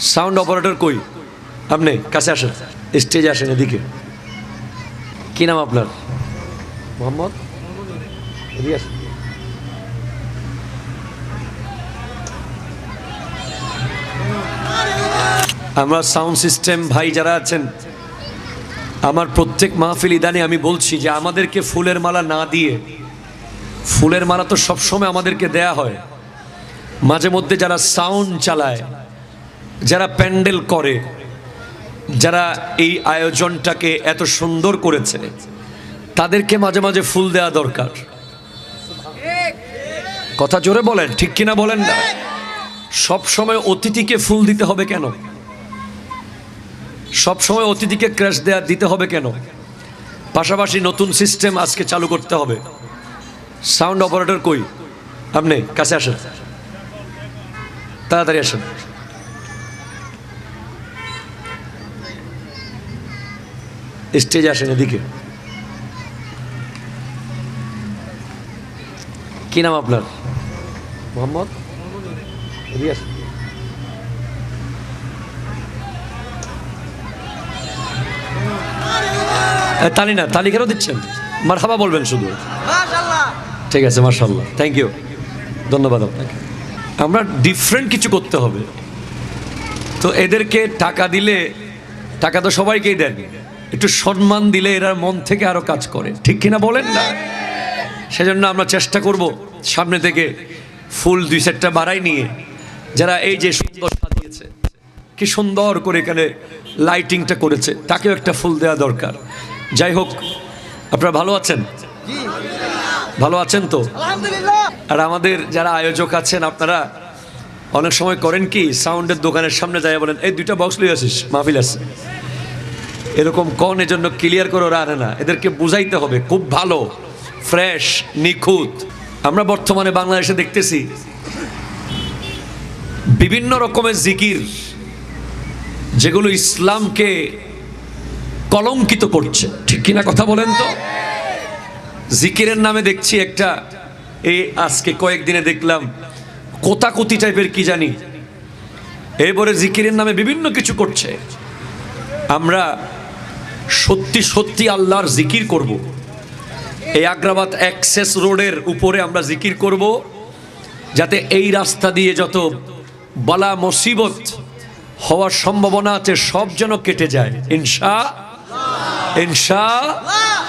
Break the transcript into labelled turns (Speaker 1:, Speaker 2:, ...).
Speaker 1: Sound operator কই? আপনি কাছে আসেন। স্টেজে আসেন এদিকে। কি নাম আপনার? মোহাম্মদ? আমরা সাউন্ড সিস্টেম ভাই যারা আছেন, আমার প্রত্যেক মাহফিল ইদানে আমি বলছি যে আমাদেরকে ফুলের মালা না দিয়ে, ফুলের মালা তো সবসময় আমাদেরকে দেয়া হয়। মাঝে মধ্যে যারা সাউন্ড চালায় যারা প্যান্ডেল করে, যারা এই আয়োজনটাকে এত সুন্দর করেছে, তাদেরকে মাঝে মাঝে ফুল দেওয়া দরকার। কথা জোরে বলেন, ঠিক কিনা বলেন না? সব সময় অতিথিকে ফুল দিতে হবে কেন? সব সময় অতিথিকে ক্র্যাশ দেয়া দিতে হবে কেন? পাশাপাশি নতুন সিস্টেম আজকে চালু করতে হবে। সাউন্ড অপারেটর কই? আপনি, কাছে আসেন। তাড়াতাড়ি আসেন। স্টেজে আসেন এদিকে। কি নাম আপনার? মোহাম্মদ। তালি না তালি কেন দিচ্ছেন? মার হাবা বলবেন শুধু। ঠিক আছে মার্শাল্লাহ থ্যাংক ইউ ধন্যবাদ আপনাকে। আমরা ডিফারেন্ট কিছু করতে হবে। তো এদেরকে টাকা দিলে টাকা তো সবাইকেই দেন একটু সম্মান দিলে এরা মন থেকে আরও কাজ করে। ঠিক কিনা বলেন না? সেজন্য আমরা চেষ্টা করব সামনে থেকে ফুল দুই সেটটা বাড়াই নিয়ে। যারা এই যে সুন্দর সাজিয়েছে কি সুন্দর করে এখানে লাইটিংটা করেছে তাকেও একটা ফুল দেওয়া দরকার। যাই হোক আপনারা ভালো আছেন? ভালো আছেন তো? আর আমাদের যারা আয়োজক আছেন আপনারা অনেক সময় করেন কি সাউন্ডের দোকানের সামনে যায় বলেন এই দুইটা বক্স লই আসিস মাহফিল আছে। এরকম কন এজন্য ক্লিয়ার করে ওরা আনে না। এদেরকে বুঝাইতে হবে, খুব ভালো ফ্রেশ নিখুঁত। আমরা বর্তমানে বাংলাদেশে দেখতেছি, বিভিন্ন রকমের জিকির, যেগুলো ইসলামকে কলঙ্কিত করছে। ঠিক কিনা কথা বলেন তো? জিকিরের নামে দেখছি একটা এই আজকে কয়েকদিনে দেখলাম, কোতাকুতি টাইপের কি জানি? এরপরে জিকিরের নামে বিভিন্ন কিছু করছে। আমরা সত্যি সত্যি আল্লাহর জিকির করব। এই আগ্রাবাদ অ্যাক্সেস রোডের উপরে আমরা জিকির করব, যাতে এই রাস্তা দিয়ে যত বালা মুসিবত হওয়ার সম্ভাবনা আছে, সব যেন কেটে যায় ইনশা ইনশা